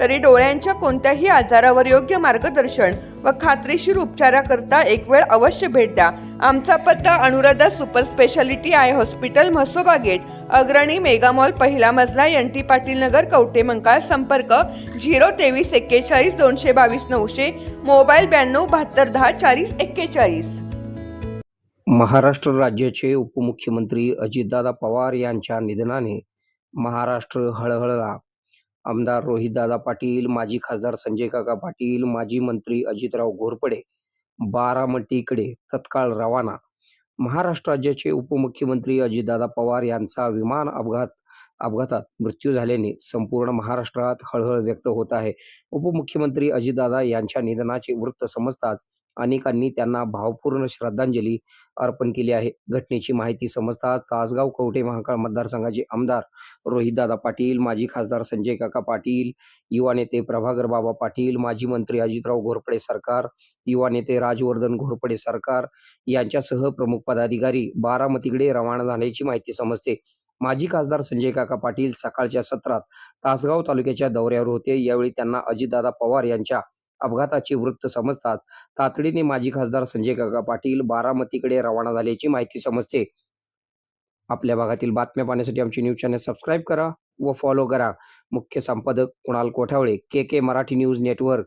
तरी डोळ्यांच्या कोणत्याही आजारावर योग्य मार्गदर्शन व खात्रीशीर उपचाराकरता एक वेळ अवश्य भेट द्या. आमचा पत्ता Anuradha super speciality eye hospital Mhasoba gate Agrani mega mall पहिला मजला एन टी पाटील नगर कवटे मंकाळ संपर्क झिरो तेवीस एक्केचाळीस दोनशे बावीस नऊशे मोबाईल ब्याण्णव बहात्तर दहा चाळीस एक्केचाळीस. महाराष्ट्र राज्याचे उपमुख्यमंत्री अजितदादा पवार यांच्या निधनाने महाराष्ट्र हळहळला. आमदार रोहितदादा पाटील माजी खासदार संजय काका पाटील माजी मंत्री अजितराव घोरपडे बारामतीकडे तत्काळ रवाना. महाराष्ट्र राज्याचे उपमुख्यमंत्री अजितदादा पवार यांचा विमान अपघात अपघातात मृत्यू झाल्याने संपूर्ण महाराष्ट्रात हळहळ व्यक्त होत आहे. उपमुख्यमंत्री अजितदादा यांच्या निधनाचे वृत्त समजताच अनेकांनी त्यांना भावपूर्ण श्रद्धांजली अर्पण केली आहे. घटनेची माहिती समजताच तासगाव कवठे महाकाळ मतदारसंघाचे आमदार रोहितदादा पाटील माजी खासदार संजय काका पाटील युवा नेते प्रभाकर बाबा पाटील माजी मंत्री अजितराव घोरपडे सरकार युवा नेते राजवर्धन घोरपडे सरकार यांच्यासह प्रमुख पदाधिकारी बारामतीकडे रवाना झाल्याची माहिती समजते. माजी खासदार संजय काका पाटील सकाळच्या सत्रात तासगाव तालुक्याच्या दौऱ्यावर होते. यावेळी त्यांना अजितदादा पवार यांच्या अपघाताचे वृत्त समजतात. तातडीने माजी खासदार संजय काका पाटील बारामतीकडे रवाना झाल्याची माहिती समजते. आपल्या भागातील बातम्या पाहण्यासाठी आमचे न्यूज चॅनल सबस्क्राईब करा व फॉलो करा. मुख्य संपादक Kunal Kothavale K K Marathi news network.